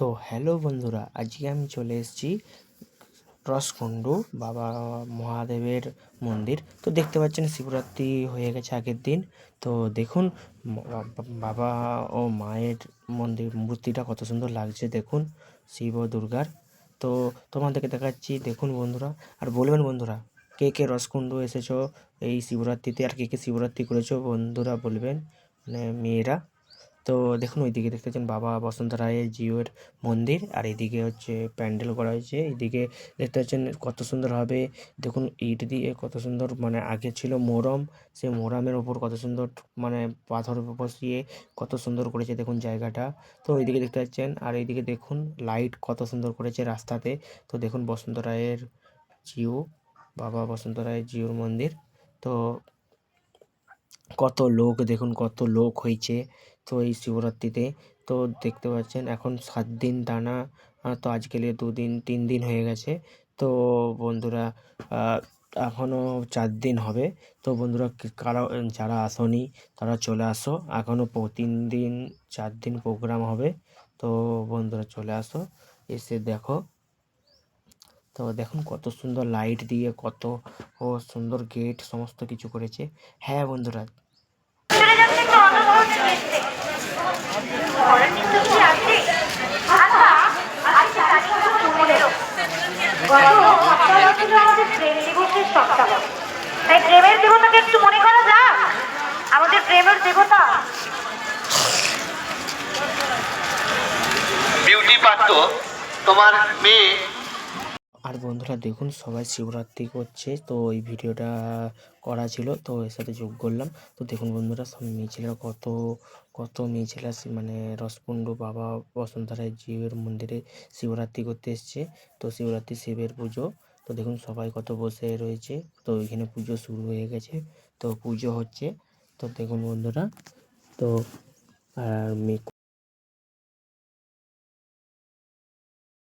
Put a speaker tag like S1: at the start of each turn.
S1: তো হ্যালো বন্ধুরা, আজকে আমি চলে এসেছি রসকুণ্ডু বাবা মহাদেবের মন্দির। তো দেখতে পাচ্ছেন শিবরাত্রি হয়ে গেছে আগের দিন। তো দেখুন, বাবা ও মায়ের মন্দির মূর্তিটা কত সুন্দর লাগছে দেখুন, শিব ও দুর্গার। তো তোমাদেরকে দেখাচ্ছি, দেখুন বন্ধুরা, আর বলবেন বন্ধুরা, কে কে রসকুণ্ডু এসেছ, এই শিবরাত্রিতে, আর কে কে শিবরাত্রি করেছ বন্ধুরা বলবেন মানে মেয়েরা। তো দেখুন, ওইদিকে দেখতে পাচ্ছেন বাবা বসন্ত রায়ের জিওর মন্দির, আর এইদিকে হচ্ছে প্যান্ডেল করা হয়েছে। এইদিকে দেখতে পাচ্ছেন কত সুন্দরভাবে দেখুন ইট দিয়ে কত সুন্দর মানে আগে ছিল মোরম, সে মোরামের ওপর কত সুন্দর মানে পাথর বসিয়ে কত সুন্দর করেছে দেখুন জায়গাটা। তো ওইদিকে দেখতে পাচ্ছেন, আর এইদিকে দেখুন লাইট কত সুন্দর করেছে রাস্তাতে। তো দেখুন বসন্ত রায়ের জিও, বাবা বসন্ত রায়ের জিওর মন্দির। তো কত লোক, দেখুন কত লোক হয়েছে তো এই শিবরাত্রিতে। তো দেখতে পাচ্ছেন এখন সাত দিন টানা তো আজকেলে দুদিন, তিন দিন হয়ে গেছে। তো বন্ধুরা এখনও চার দিন হবে। তো বন্ধুরা কারা, যারা আসনি তারা চলে আসো। এখনও তিন দিন, চার দিন প্রোগ্রাম হবে। তো বন্ধুরা চলে আসো, এসে দেখো। তো দেখুন কত সুন্দর লাইট দিয়ে কত, ও সুন্দর গেট সমস্ত কিছু করেছে। হ্যাঁ বন্ধুরা।
S2: প্রেমের দেবতাকে একটু মনে করা যাক আমাদের প্রেমের দেবতা
S3: বিউটি তোমার মেয়ে
S1: আর বন্ধুরা দেখুন, সবাই শিবরাত্রি করছে, তো এই ভিডিওটা করা ছিল, তো এর সাথে যোগ করলাম। তো দেখুন বন্ধুরা, সব মেয়ে ছেলেরা কত কত মেয়ে ছেলেরা মানে রসকুণ্ডু বাবা বসন্তরায় জীবের মন্দিরে শিবরাত্রি করতে এসছে, তো শিবরাত্রি শিবের পুজো। তো দেখুন, সবাই কত বসে রয়েছে, তো এখানে পুজো শুরু হয়ে গেছে, তো পুজো হচ্ছে। তো দেখুন বন্ধুরা, তো আর